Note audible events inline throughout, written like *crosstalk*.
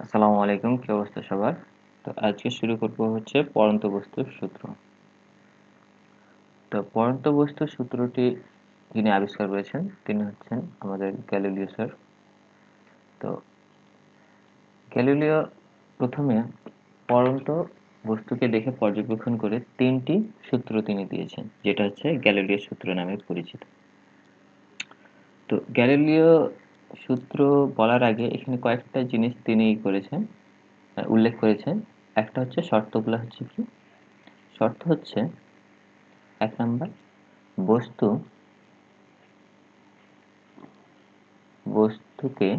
আসসালামু আলাইকুম, কি অবস্থা সবার? তো আজকে শুরু করব হচ্ছে পরন্ত বস্তুর সূত্র। তো পরন্ত বস্তুর সূত্রটি যিনি আবিষ্কার করেছেন, তিনি হচ্ছেন আমাদের গ্যালিলিও স্যার। তো গ্যালিলিও প্রথমে পরন্ত বস্তুকে দেখে পর্যবেক্ষণ করে তিনটি সূত্র তিনি দিয়েছেন, যেটা হচ্ছে গ্যালিলিও সূত্র নামে পরিচিত। তো গ্যালিলিও সূত্র বলার আগে এখানে কয়েকটা জিনিস তিনি করেছেন উল্লেখ করেছেন। একটা হচ্ছে শর্তগুলো হচ্ছে কি? শর্ত হচ্ছে, এক নাম্বার, বস্তু, বস্তুকে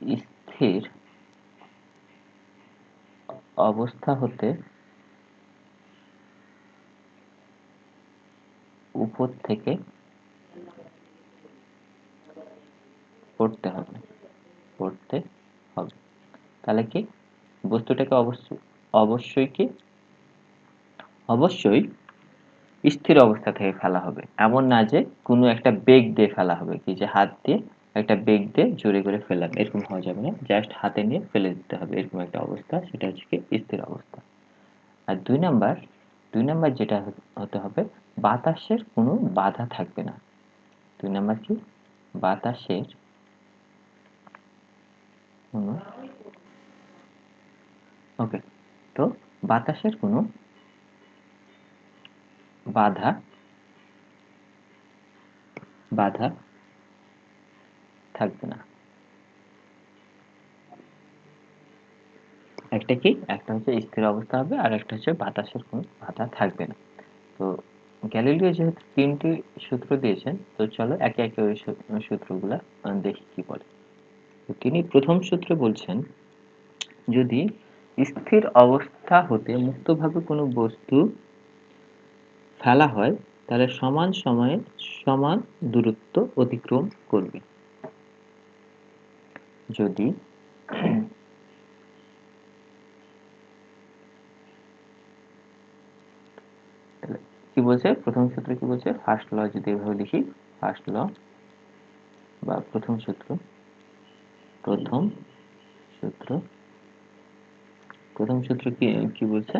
স্থির অবস্থা হতে উপর থেকে পড়তে হবে পড়তে হবে। তাহলে কি? বস্তুটাকে অবশ্যই অবশ্যই কি? অবশ্যই স্থির অবস্থা থেকে ফেলা হবে। এমন না যে কোনো একটা বেগ দিয়ে ফেলা হবে কি, যে হাত দিয়ে একটা বেগ দিয়ে জোরে করে ফেলাম এরকম হওয়া যাবে না। জাস্ট হাতে নিয়ে ফেলে দিতে হবে, এরকম একটা অবস্থা, সেটা হচ্ছে কি স্থির অবস্থা। আর দুই নাম্বার দুই নাম্বার যেটা হতে হবে, বাতাসের কোনো বাধা থাকবে না। দুই নাম্বার কি? বাতাসের ওকে, তো বাতাসের কোনো বাধা বাধা থাকবে না। একটা কি? একটা হচ্ছে স্থির অবস্থা হবে আর একটা হচ্ছে বাতাসের কোনো বাধা থাকবে না। তো গ্যালিলিও যেহেতু তিনটি সূত্র দিয়েছেন, তো চলো একে একে ওই সূত্রগুলা দেখি কি বলে। তিনি প্রথম সূত্রে বলছেন, যদি স্থির অবস্থা হতে মুক্তভাবে কোনো বস্তু ফেলা হয়, তাহলে সমান সময়ে সমান দূরত্ব অতিক্রম করবে। যদি কি বলছে? প্রথম সূত্র কি বলছে? ফার্স্ট ল যদি এভাবে লিখি ফার্স্ট ল বা প্রথম সূত্র। প্রথম সূত্র। প্রথম সূত্র কি কি বলছে?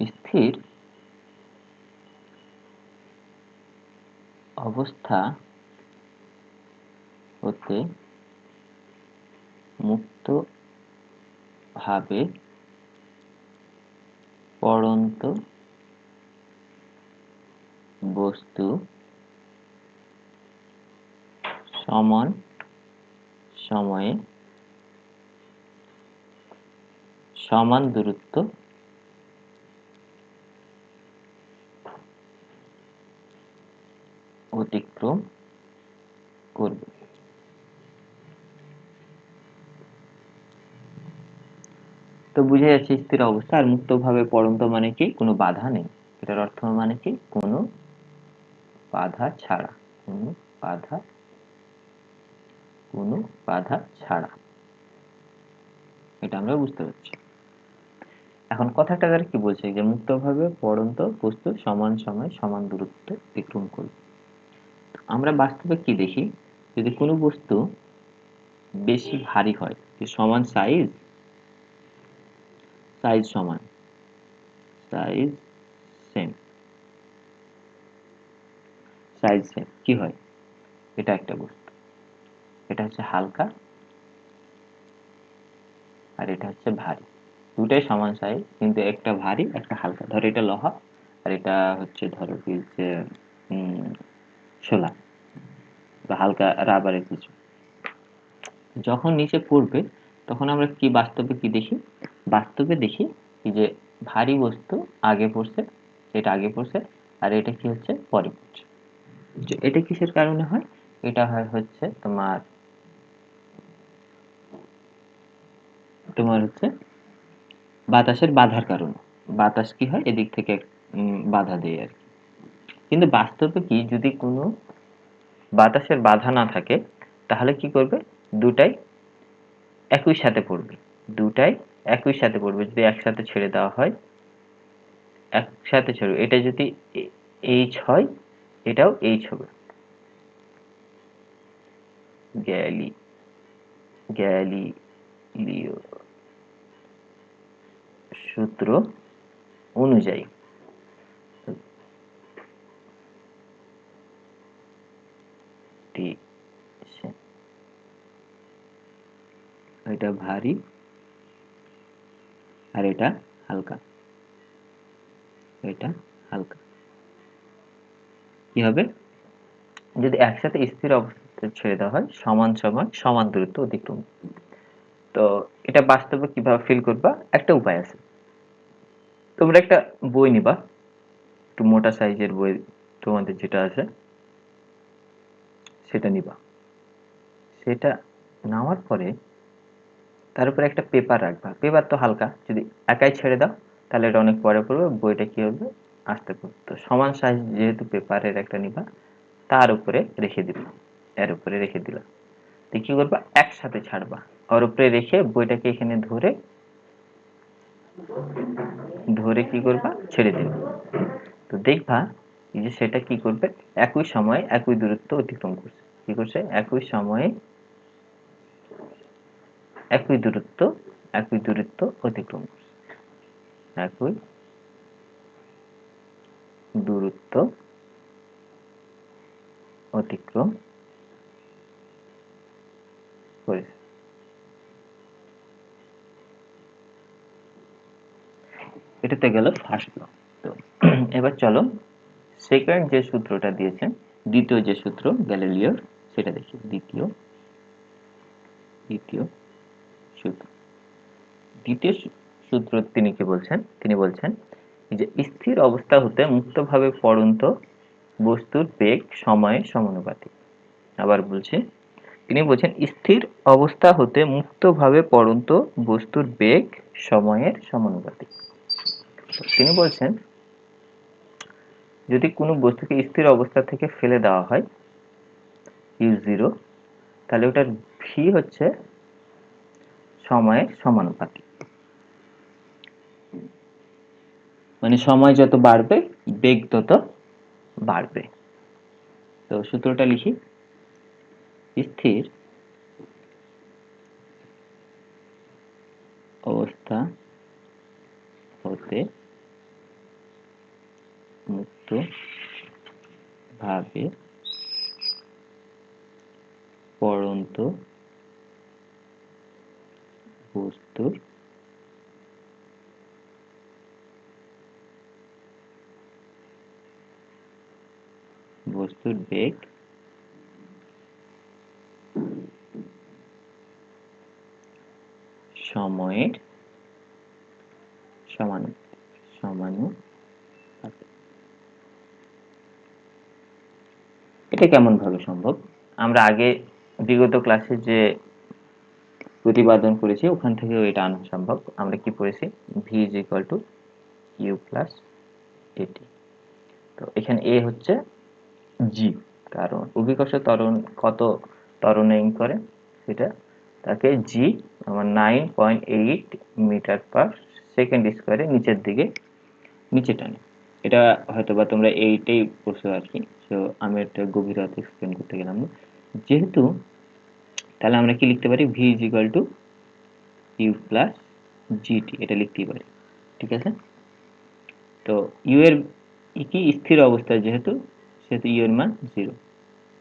স্থির অবস্থা হতে মুক্ত ভাবে পড়ন্ত বস্তু সমান সময়ে সমান দূরত্ব অতিক্রম করবে। তো বুঝে যাচ্ছে স্থির অবস্থা, আর মুক্তভাবে পড়ন্ত মানে কি? কোনো বাধা নেই। এটার অর্থ মানে কি? কোনো বাধা ছাড়া, কোনো বাধা কোনো বাধা ছাড়া। এটা আমরা বুঝতে পারছি। এখন কথাটা কি বলছে? যে মুক্তভাবে পড়ন্ত বস্তু সমান সময় সমান দূরত্ব অতিক্রম করবে। আমরা বাস্তবে কি দেখি? যদি কোনো বস্তু বেশি ভারী হয় সমান সাইজ সাইজ সমান সাইজ সেম সাইজ সেম কি হয়? এটা একটা বস্তু। এটা হচ্ছে হালকা আর এটা হচ্ছে ভারী। দুটাই সমান সাইজ কিন্তু একটা ভারী, একটা হালকা। ধরো এটা লোহা আর এটা হচ্ছে ধরো কি যে শোলা বা হালকা রাবারের কিছু। যখন নিচে পড়বে, তখন আমরা কি বাস্তবে কি দেখি? বাস্তবে দেখি যে ভারী বস্তু আগে পড়ছে, এটা আগে পড়ছে, আর এটা কি হচ্ছে পরে পড়ছে। এটা কিসের কারণে হয়? এটা হয় হচ্ছে তোমার তোমার হচ্ছে বাতাসের বাধার কারণে। বাতাস কি হয়? এদিক থেকে বাধা দেয় আর কি। কিন্তু বাস্তবে কি, যদি কোনো বাতাসের বাধা না থাকে, তাহলে কি করবে? দুটাই একই সাথে পড়বে। দুটাই একই সাথে পড়বে। যদি একসাথে ছেড়ে দেওয়া হয়, একসাথে ছেড়ে, এটা যদি এইচ হয়, এটাও এইচ হবে। গ্যালি, গ্যালিলিও। সূত্র অনুযায়ী। এটা ভারী আর এটা হালকা। এটা হালকা। কি হবে? যদি একসাথে স্থির অবস্থাতে ছেড়ে দেওয়া হয়, সমান সমান সমান দূরত্ব অতিক্রম। তো এটা বাস্তবে কীভাবে ফিল করবা? একটা উপায় আছে। তোমরা একটা বই নিবা, একটু মোটা সাইজের বই তোমাদের যেটা আছে, সেটা নিবা। সেটা নেওয়ার পরে তার উপরে একটা পেপার রাখবা। পেপার তো হালকা, যদি একাই ছেড়ে দাও, তাহলে এটা অনেক পরে পড়বে, বইটা কি হবে, আস্তে তো সমান সাইজ যেহেতু পেপারের একটা নিবা, তার উপরে রেখে দিবা, এর উপরে রেখে দিলা। তো কি করবা, একসাথে ছাড়বা। ওর উপরে রেখে বইটাকে এখানে ধরে ধরে কি করবা? ছেড়ে দেবে। তো দেখবা যে সেটা কি করবে? একই সময়ে একই দূরত্ব অতিক্রম করছে। কি করছে? একই সময়ে একই দূরত্ব একই দূরত্ব অতিক্রম করছে। একই দূরত্ব অতিক্রম করেছে। এটাতে গেল ফার্স্ট ল তো, এবার চলো, সেকেন্ড যে সূত্রটা দিয়েছেন, দ্বিতীয় যে সূত্র, গ্যালিলিওর, সেটা দেখি। দ্বিতীয় দ্বিতীয় সূত্র। দ্বিতীয় সূত্র তিনি কি বলছেন? তিনি বলছেন যে, স্থির অবস্থা হতে মুক্তভাবে পড়ন্ত বস্তুর বেগ সময়ে সমানুপাতিক। আবার বলছি, তিনি বলছেন, স্থির অবস্থা হতে মুক্তভাবে পড়ন্ত বস্তুর বেগ সময়ের সমানুপাতিক। তিনি বলছেন, যদি কোনো বস্তুকে স্থির অবস্থা থেকে ফেলে দেওয়া হয় ইউ জিরো তাহলে ওটার ভি হচ্ছে সময়ের সমানুপাতিক। মানে সময় যত বাড়বে, বেগ তত বাড়বে। তো সূত্রটা লিখি। স্থির অবস্থা হতে মুক্ত ভাবে পড়ন্ত বস্তুর বস্তুর বেগ সময়ের সমান সমানুপাতিক এটা কেমন ভাবে সম্ভব? আমরা আগে বিগত ক্লাসে যে প্রতিপাদন করেছি, ওখান থেকেও এটা আনা সম্ভব। আমরা কি পড়েছি? V is equal to u plus at তো এখানে এ হচ্ছে জি কারণ অভিকর্ষ ত্বরণ কত ত্বরণে করে? সেটা তাকে জি আমার nine point eight metre per second স্কোয়ারে নিচের দিকে, নিচে টানে। এটা হয়তো বা তোমরা এইটাই পড়ছো আর কি তো আমি একটা গভীরতা এক্সপ্লেন করতে গেলাম। না যেহেতু, তাহলে আমরা কি লিখতে পারি? V is equal to u plus gt এটা লিখতেই পারি। ঠিক আছে? তো ইউ এর কি স্থির অবস্থায় যেহেতু, সেহেতু ইউ এর মান জিরো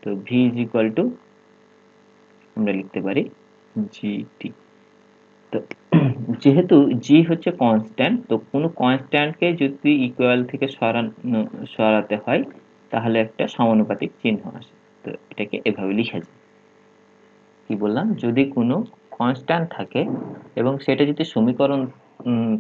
তো ভি ইজ ইকুয়াল টু আমরা লিখতে পারি জিটি তো যেহেতু জি হচ্ছে কনস্ট্যান্ট তো কোনো কনস্ট্যান্টকে যদি ইকুয়াল থেকে সরানো, সরাতে হয়, তাহলে একটা সমানুপাতিক চিহ্ন আসে। তো এটাকে এভাবে লিখা যায় কি বললাম? যদি কোনো কনস্ট্যান্ট থাকে এবং সেটা যদি সমীকরণ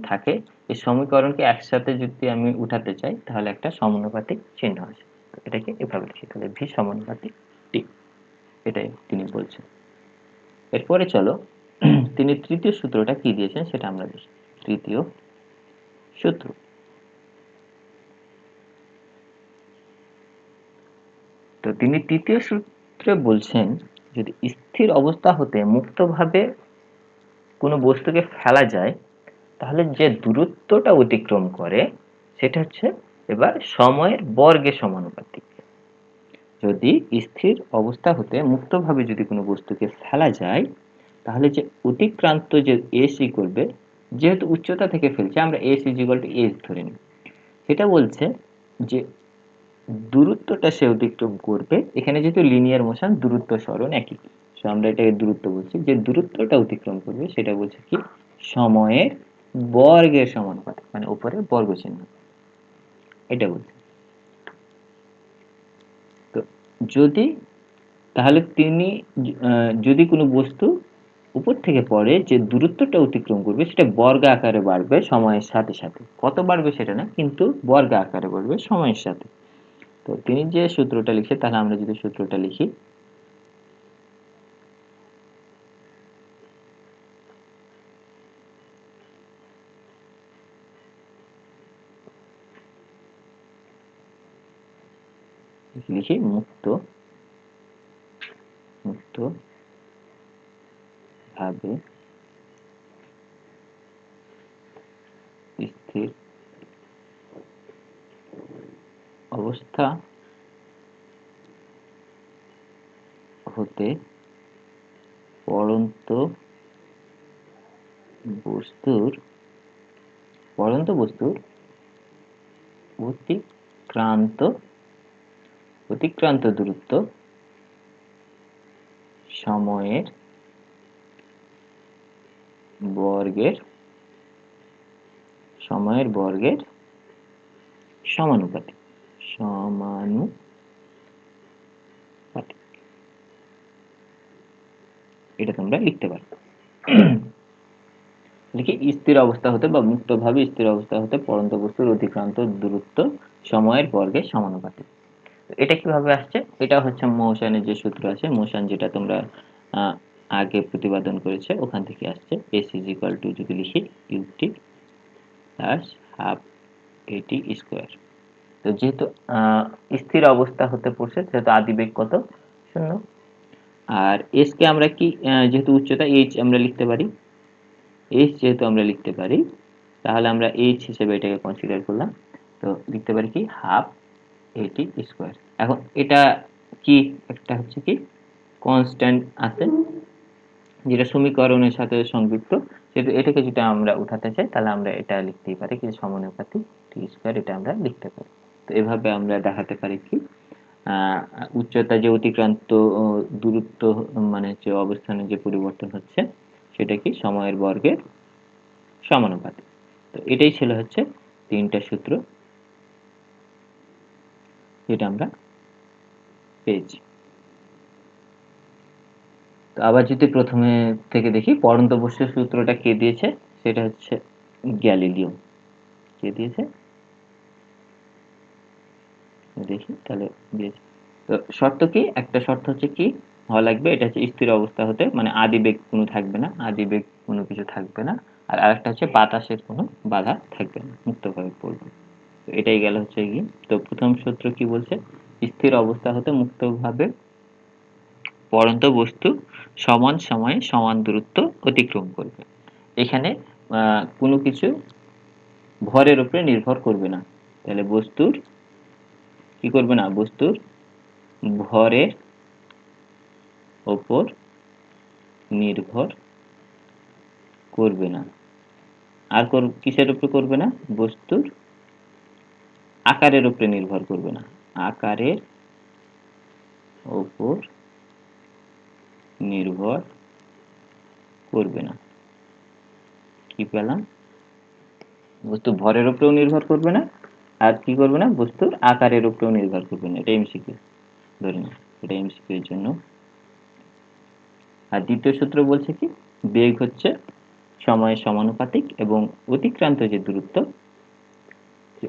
থাকে, এই সমীকরণকে একসাথে যদি আমি উঠাতে চাই, তাহলে একটা সমানুপাতিক চিহ্ন আসে। এটাকে এভাবে লিখি তাহলে ভি সমানুপাতিক টি এটাই তিনি বলছেন। এরপরে চলো *clears throat* তিনি তৃতীয় সূত্রটা কি দিয়েছেন সেটা আমরা দেখি। তৃতীয় সূত্র। তো তিনি তৃতীয় সূত্রে বলছেন, যদি স্থির অবস্থা হতে মুক্তভাবে কোনো বস্তুকে ফেলা যায়, তাহলে যে দূরত্বটা অতিক্রম করে, সেটা হচ্ছে এবার সময়ের বর্গে সমানুপাতিক। যদি স্থির অবস্থা হতে মুক্তভাবে যদি কোনো বস্তুকে ফেলা যায় তাহলে যে অতিক্রান্ত যে এসি করবে যেহেতু উচ্চতা থেকে ফেলছে, আমরা এস ইজিকাল টু এস ধরে নিই। সেটা বলছে যে দূরত্বটা সে অতিক্রম করবে, এখানে যেহেতু লিনিয়ার মোশন দূরত্ব সরণ একই। সো আমরা এটাকে দূরত্ব বলছি। যে দূরত্বটা অতিক্রম করবে, সেটা বলছে কি? সময়ের বর্গের সমানুপাতিক মানে উপরে বর্গ চিহ্ন এটা বলছে। তো যদি, তাহলে তিনি যদি কোনো বস্তু উপর থেকে পড়ে যে দূরত্বটা অতিক্রম করবে সেটা বর্গ আকারে বাড়বে সময়ের সাথে সাথে। কত বাড়বে সেটা না, কিন্তু বর্গ আকারে বাড়বে সময়ের সাথে। তো তিনি যে সূত্রটা লিখছে তাহলে আমরা যদি সূত্রটা লিখি। লিখি মুক্ত মুক্ত। ভাবে স্থির অবস্থা হতে পড়ন্ত বস্তুর পড়ন্ত বস্তুর অতিক্রান্ত অতিক্রান্ত দূরত্ব সময়ের বর্গের সময়ের বর্গের সমানুপাতিক সমানুপাতিক। এটা তোমরা লিখতে পারো। লিখি স্থির অবস্থা হতে বা মুক্তভাবে স্থির অবস্থা হতে পরন্ত বস্তুর অতিক্রান্ত দূরত্ব সময়ের বর্গের সমানুপাতিক। এটা কীভাবে আসছে? এটা হচ্ছে মোশনের যে সূত্র আছে মোশন যেটা তোমরা আগে প্রতিপাদন করেছে, ওখান থেকে আসছে। এস ইজ ইকুয়াল টু যদি লিখি ut plus half at square তো যেহেতু স্থির অবস্থা হতে পড়ছে, সেহেতু আদিবেগ কত? শূন্য। আর এস কে আমরা কি যেহেতু উচ্চতা এইচ আমরা লিখতে পারি এইচ যেহেতু আমরা লিখতে পারি, তাহলে আমরা এইচ হিসেবে এটাকে কনসিডার করলাম। তো লিখতে পারি কি? হাফ এটি স্কোয়ার এখন এটা কি, একটা হচ্ছে কি? কনস্ট্যান্ট আছে। যেটা সমীকরণের সাথে সংযুক্ত, সেটা, এটাকে যদি আমরা উঠাতে চাই, তাহলে আমরা এটা লিখতেই পারি কি সমানুপাতিক টি স্কোয়ার এটা আমরা লিখতে পারি। তো এভাবে আমরা দেখাতে পারি কি উচ্চতা যে অতিক্রান্ত দূরত্ব মানে যে অবস্থানে যে পরিবর্তন হচ্ছে, সেটা কি সময়ের বর্গের সমানুপাতিক। তো এটাই ছিল হচ্ছে তিনটা সূত্র যেটা আমরা পেয়েছি। তো আবার যদি প্রথমে থেকে দেখি, পরন্ত বস্তুর সূত্রটা কে দিয়েছে? সেটা হচ্ছে গ্যালিলিও। কে দিয়েছে? দেখি, তাহলে দিয়েছে। তো শর্ত কি? একটা শর্ত হচ্ছে কি? হওয়া লাগবে, এটা হচ্ছে স্থির অবস্থা হতে মানে আদি বেগ কোনো থাকবে না, আদি বেগ কোনো কিছু থাকবে না, আর আরেকটা হচ্ছে বাতাসের কোনো বাধা থাকবে না, মুক্তভাবে পড়বে। তো এটাই গেল হচ্ছে কি তো প্রথম সূত্র কি বলছে? স্থির অবস্থা হতে মুক্তভাবে পরন্ত বস্তু সমান সময়ে সমান দূরত্ব অতিক্রম করবে। এখানে কোনো কিছু ভরের উপরে নির্ভর করবে না। তাহলে বস্তুর কি করবে না? বস্তুর ভরের ওপর নির্ভর করবে না। আর কিসের উপরে করবে না? বস্তুর আকারের উপরে নির্ভর করবে না। আকারের ওপর নির্ভর করবে না। কি পেলাম? বস্তু ভরের উপরেও নির্ভর করবে না, আর কি করবে না? বস্তুর আকারের উপরেও নির্ভর করবে না। এটা ধরে নিন। এটা এর জন্য। আর দ্বিতীয় সূত্র বলছে কি? বেগ হচ্ছে সময়ের সমানুপাতিক এবং অতিক্রান্ত যে দূরত্ব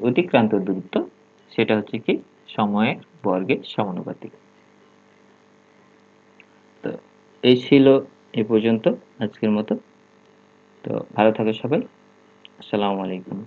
অতিক্রান্ত দূরত্ব, সেটা হচ্ছে কি? সময়ের বর্গের সমানুপাতিক। এই ছিল এ পর্যন্ত আজকের মতো। তো ভালো থাকো সবাই। আসসালামু আলাইকুম।